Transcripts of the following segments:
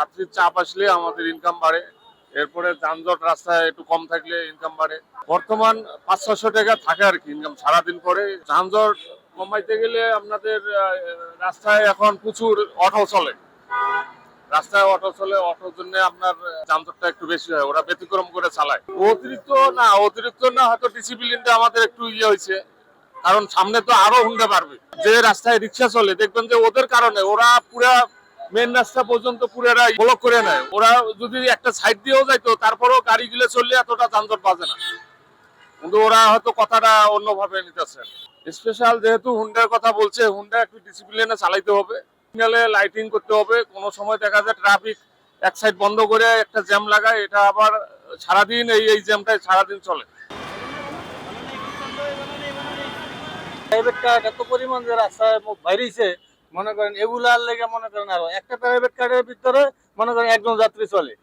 যাত্রীর চাপ আসলে আমাদের ইনকাম বাড়ে। এরপরে যানজট রাস্তায় একটু কম থাকলে ইনকাম বাড়ে। বর্তমান পাঁচ ছশো টাকা থাকে আর কি ইনকাম সারাদিন পরে। যানজট কমাইতে গেলে আপনাদের রাস্তায় এখন প্রচুর অটো চলে। রাস্তায় অটো চলে অটোর জন্য আপনার যানজটটা একটু বেশি হয়। ওরা ব্যতিক্রম করে চালায়। অতিরিক্ত না অতিরিক্ত না, হয়তো ডিসিপ্লিনটা আমাদের একটু ইয়ে হয়েছে। কারণ সামনে তো আরও হুন্ডে পারবে যে রাস্তায় রিক্সা চলে, দেখবেন যে ওদের কারণে ওরা পুরা মেন রাস্তা পর্যন্ত পুরোটা ব্লক করে নেয়। ওরা যদি একটা সাইড দিয়েও যাইতো, তারপরেও গাড়িগুলো চললে এতটা যানজট বাজে না। কিন্তু ওরা হয়তো কথাটা অন্যভাবে নিতেছে। স্পেশাল যেহেতু হুন্ডার কথা বলছে হুন্ডা একটু ডিসিপ্লিনে চালাইতে হবে। সিগন্যালে লাইটিং করতে হবে। কোনো সময় দেখা যায় ট্রাফিক এক সাইড বন্ধ করে একটা জ্যাম লাগায়। এটা আবার সারাদিন এই এই জ্যামটাই সারাদিন চলে। প্রাইভেট এত পরিমাণ যে রাস্তায় বাইরেছে মনে করেন এগুলার লেগে মনে করেন আরও। একটা প্রাইভেট কার্ডের ভিতরে মনে করেন একজন যাত্রী চলে।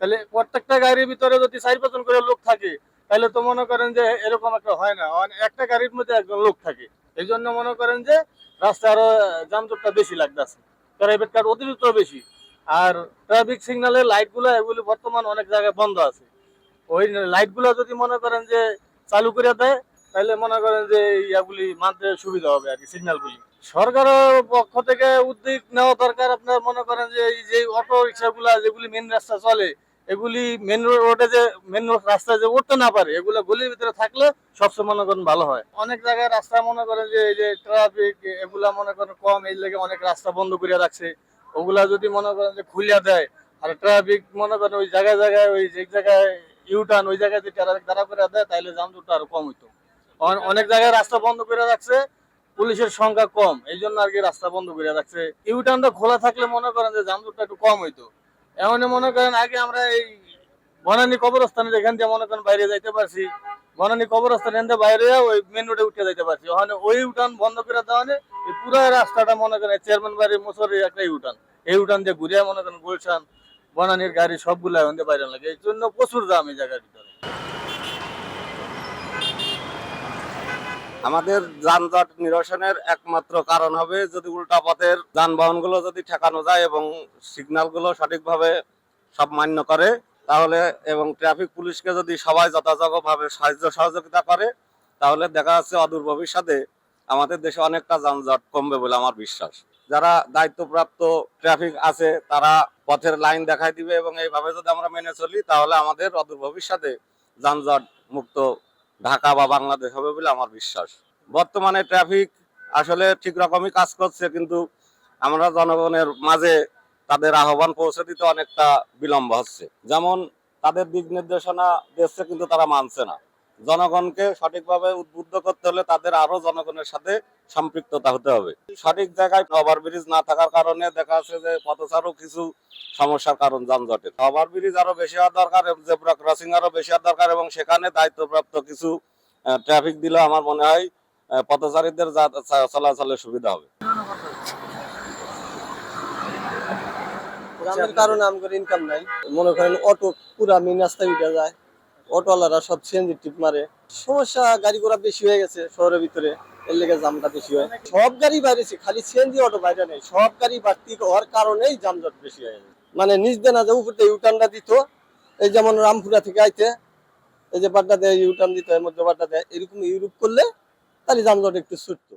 তাহলে প্রত্যেকটা গাড়ির ভিতরে যদি চার পাঁচজন করে লোক থাকে, তাহলে তো মনে করেন যে এরকম একটা হয় না। একটা গাড়ির মধ্যে একজন লোক থাকে। এই জন্য মনে করেন যে রাস্তায় আরও যানজটটা বেশি লাগতেছে। প্রাইভেট কার্ড অতিরিক্ত বেশি। আর ট্রাফিক সিগন্যালের লাইটগুলো এগুলি বর্তমান অনেক জায়গায় বন্ধ আছে। ওই লাইটগুলো যদি মনে করেন যে চালু করে দেয়, তাহলে মনে করেন যে ইয়াগুলি মানতে সুবিধা হবে আর কি সিগন্যালগুলি সরকারের পক্ষ থেকে উদ্যোগ নেওয়া দরকার। আপনার মনে করেন যে এই যে অটো রিক্সাগুলা যেগুলি মেন রাস্তা চলে, এগুলি মেন রোডে যে মেন রোড রাস্তায় যে উঠতে না পারে, এগুলো গলির ভিতরে থাকলে সবসময় মনে করেন ভালো হয়। অনেক জায়গায় রাস্তা মনে করেন যে এই যে ট্রাফিক এগুলা মনে করেন কম এই লেগে অনেক রাস্তা বন্ধ করে রাখছে। ওগুলা যদি মনে করেন যে খুলিয়া দেয়, আর ট্রাফিক মনে করেন ওই জায়গায় জায়গায়, ওই যে জায়গায় ইউটার্ন ওই জায়গায় যদি ট্রাফিক দাঁড়া করে দেয় তাহলে যানজটটা আরও কম হইতো। অন- অনেক জায়গায় রাস্তা বন্ধ করে রাখছে পুলিশের সংখ্যা কম এই জন্য আর কি রাস্তা বন্ধ করে রাখছে। ইউটার্নটা খোলা থাকলে মনে করেন যে যানজটটা একটু কম হইতো। এমন মনে করেন আগে আমরা এই বনানী কবরস্থানে যেখান দিয়ে মনে করেন বাইরে যাইতে পারছি, বনানী কবরস্থানে এখান বাইরে ওই মেন রোডে উঠে যাইতে পারছি। ওখানে ওই ইউটার্ন বন্ধ করে দেওয়া এই পুরো রাস্তাটা মনে করেন চেয়ারম্যান বাড়ির মুসরের একটা ইউটার্ন এই ইউটার্ন দিয়ে ঘুরিয়ে মনে করেন গুলশান, বনানীর গাড়ি সবগুলা ওখান দিয়ে বাইরে লাগে। এই জন্য প্রচুর দাম এই জায়গার ভিতরে। আমাদের যানজট নিরসনের একমাত্র কারণ হবে যদি উল্টা পথের যানবাহনগুলো যদি ঠেকানো যায় এবং সিগন্যালগুলো সঠিকভাবে সব মান্য করে, তাহলে এবং ট্রাফিক পুলিশকে যদি সবাই যথাযথভাবে সাহায্য সহযোগিতা করে, তাহলে দেখা যাচ্ছে অদূর ভবিষ্যতে আমাদের দেশে অনেকটা যানজট কমবে বলে আমার বিশ্বাস। যারা দায়িত্বপ্রাপ্ত ট্রাফিক আছে, তারা পথের লাইন দেখাই দিবে এবং এইভাবে যদি আমরা মেনে চলি, তাহলে আমাদের অদূর ভবিষ্যতে যানজট মুক্ত ঢাকা বা বাংলাদেশ হবে বলে আমার বিশ্বাস। বর্তমানে ট্রাফিক আসলে ঠিক রকমই কাজ করছে, কিন্তু আমরা জনগণের মাঝে তাদের আহ্বান পৌঁছে দিতে অনেকটা বিলম্ব হচ্ছে। যেমন তাদের দিক নির্দেশনা দিচ্ছে কিন্তু তারা মানছে না। জনগণকে সঠিকভাবে উদ্বুদ্ধ করতে হলে তাদের আরও জনগণের সাথে সম্পৃক্ততা হতে হবে। সঠিক জায়গায় ওভারব্রিজ না থাকার কারণে দেখা যাচ্ছে যে পথচারও কিছু সমস্যার কারণ যানজটের। ওভারব্রিজ আরও বেশি হওয়া দরকার জেব্রা ক্রসিং আরও বেশি হওয়া দরকার এবং সেখানে দায়িত্বপ্রাপ্ত কিছু ট্রাফিক দিলে আমার মনে হয় পথচারীদের চলাচলের সুবিধা হবে। কারণে আমাদের ইনকাম নাই। মনে করেন অটো পুরা মেন রাস্তায় উঠে যায়। অটোওয়ালারা সব সিএনজি টিপ মারে। সমস্যা, গাড়ি ঘোড়া বেশি হয়ে গেছে শহরের ভিতরে, এর লেগে জামটা বেশি হয়। সব গাড়ি বাইরেছে খালি সিএনজি অটো বাইরে নেই, সব গাড়ি বাড়তি হওয়ার কারণেই যানজট বেশি হয়ে গেছে। মানে নিজ দেনা যে উপর দিয়ে ইউটার্নটা দিত, এই যেমন রামপুরা থেকে আইতে, এই যে বাড্ডা দেয় ইউটার্ন দিত এর মধ্যে বাড্ডা দেয়, এরকম ইউরোপ করলে তাহলে যানজট একটু ছুটতো।